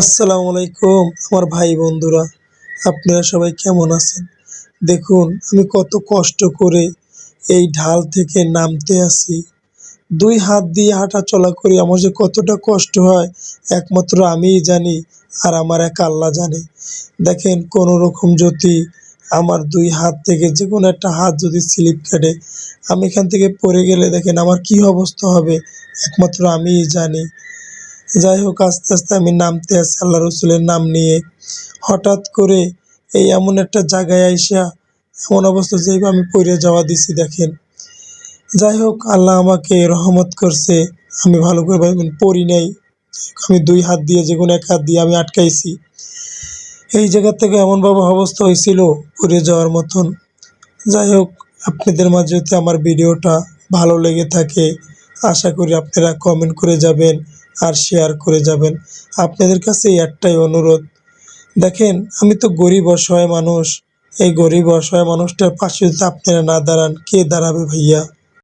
আসসালামু আলাইকুম, আমার ভাই বন্ধুরা, আপনারা সবাই কেমন আছেন? দেখুন, আমি কত কষ্ট করে এই ঢাল থেকে নামতে আসি। দুই হাত দিয়ে হাঁটা চলা করি, আমার যে কতটা কষ্ট হয়, একমাত্র আমিই জানি আর আমার এক আল্লাহ জানে। দেখেন কোনো রকম যদি আমার দুই হাত থেকে যে কোনো একটা হাত যদি স্লিপ কাটে, আমি এখান থেকে পড়ে গেলে দেখেন আমার কি অবস্থা হবে, একমাত্র আমিই জানি। যাই হোক আস্তে আস্তে আমি নামতে আসি আল্লাহ রসুলের নাম নিয়ে। হঠাৎ করে এই এমন একটা জায়গায় আইসা, এমন অবস্থা যেভাবে আমি পড়ে যাওয়া দিছি, দেখেন। যাই হোক আল্লাহ আমাকে রহমত করছে, আমি ভালো করে পড়ি নাই। আমি দুই হাত দিয়ে, যে কোনো এক হাত দিয়ে আমি আটকাইছি। এই জায়গা থেকে এমনভাবে অবস্থা হয়েছিল পড়ে যাওয়ার মতন। যাই হোক আপনাদের মাঝে আমার ভিডিওটা ভালো লেগে থাকে আশা করি আপনারা কমেন্ট করে যাবেন আর শেয়ার করে যাবেন। আপনাদের কাছে এই একটাই অনুরোধ। দেখেন, আমি তো গরিব অসহায় মানুষ। এই গরিব অসহায় মানুষটার পাশে যদি আপনারা না দাঁড়ান, কে দাঁড়াবে ভাইয়া?